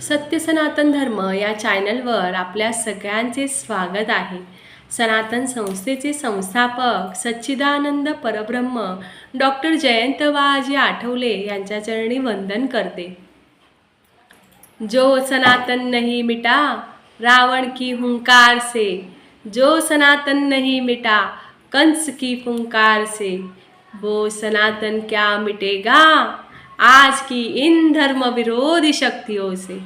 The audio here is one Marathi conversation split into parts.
सत्य सनातन धर्म या चॅनलवर आपल्या सगळ्यांचे स्वागत आहे. सनातन संस्थेचे संस्थापक सच्चिदानंद परब्रह्म डॉक्टर जयंत वाजी आठवले यांच्या चरणी वंदन करते. जो सनातन नहीं मिटा रावण की हुंकार से. जो सनातन नहीं मिटा कंस की फुंकार से. वो सनातन क्या मिटेगा? आज की इन धर्म विरोधी शक्तियों से।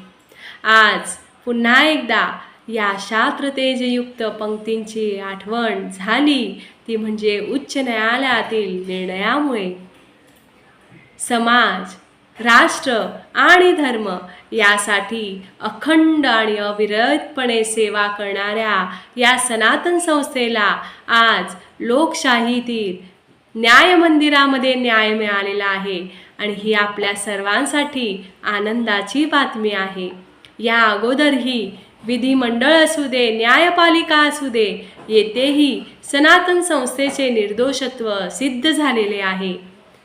आज पुन्हा एकदा या शास्त्रतेजयुक्त पंक्तींची आठवण झाली ती म्हणजे उच्च न्यायालयातील निर्णयामुळे. समाज राष्ट्र आणि धर्म यासाठी अखंड आणि अविरतपणे सेवा करणाऱ्या या सनातन संस्थेला आज लोकशाहीतील न्याय मंदिरामध्ये न्याय मिळालेला आहे. आणि ही आपल्या सर्वांसाठी आनंदाची बातमी आहे. या अगोदरही विधिमंडळ असू दे न्यायपालिका असू दे येथेही सनातन संस्थेचे निर्दोषत्व सिद्ध झालेले आहे.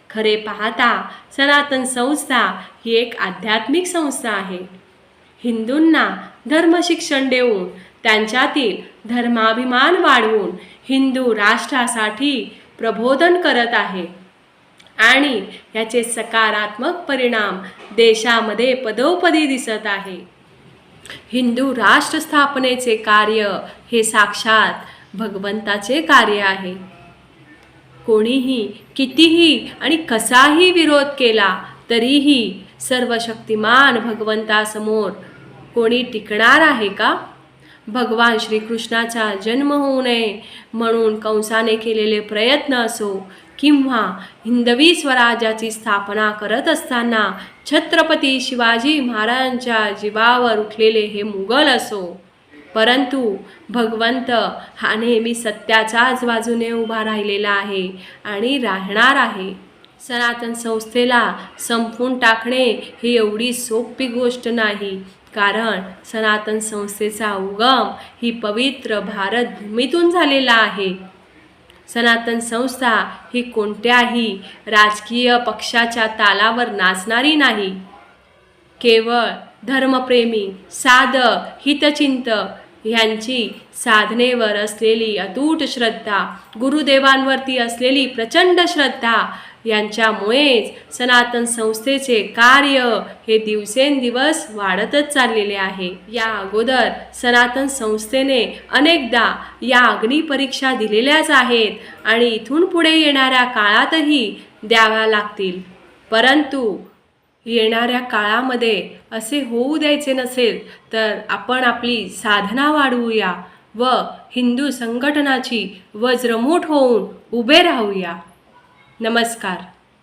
खरे पाहता सनातन संस्था ही एक आध्यात्मिक संस्था आहे. हिंदूंना धर्मशिक्षण देऊन त्यांच्यातील धर्माभिमान वाढवून हिंदू राष्ट्रासाठी प्रबोधन करत आहे. आणि याचे सकारात्मक परिणाम देशामध्ये पदोपदी दिसत आहे. हिंदू राष्ट्र स्थापनेचे कार्य हे साक्षात भगवंताचे कार्य आहे. कोणीही कितीही आणि कसाही विरोध केला तरीही सर्व शक्तिमान भगवंतासमोर कोणी टिकणार आहे का? भगवान श्रीकृष्णाचा जन्म होऊ नये म्हणून कंसाने केलेले प्रयत्न असो किंवा हिंदवी स्वराज्याची स्थापना करत असताना छत्रपती शिवाजी महाराजांच्या जीवावर उठलेले हे मुघल असो. परंतु भगवंत हा नेहमी सत्याच्याच बाजूने उभा राहिलेला आहे आणि राहणार आहे. सनातन संस्थेला संपवून टाकणे ही एवढी सोपी गोष्ट नाही. कारण सनातन संस्थेचा उगम ही पवित्र भारत भूमीतून झालेला आहे. सनातन संस्था ही कोणत्याही राजकीय पक्षाच्या तालावर नाचणारी नाही. केवळ धर्मप्रेमी साधक हितचिंत ह्यांची साधनेवर असलेली अतूट श्रद्धा गुरुदेवांवरती असलेली प्रचंड श्रद्धा यांच्यामुळेच सनातन संस्थेचे कार्य हे दिवसेंदिवस वाढतच चाललेले आहे. या अगोदर सनातन संस्थेने अनेकदा या अग्निपरीक्षा दिलेल्याच आहेत आणि इथून पुढे येणाऱ्या काळातही द्याव्या लागतील. परंतु येणाऱ्या काळामध्ये असे होऊ द्यायचे नसेल तर आपण आपली साधना वाढवूया व हिंदू संघटनाची वज्रमूठ होऊन उभे राहूया. नमस्कार.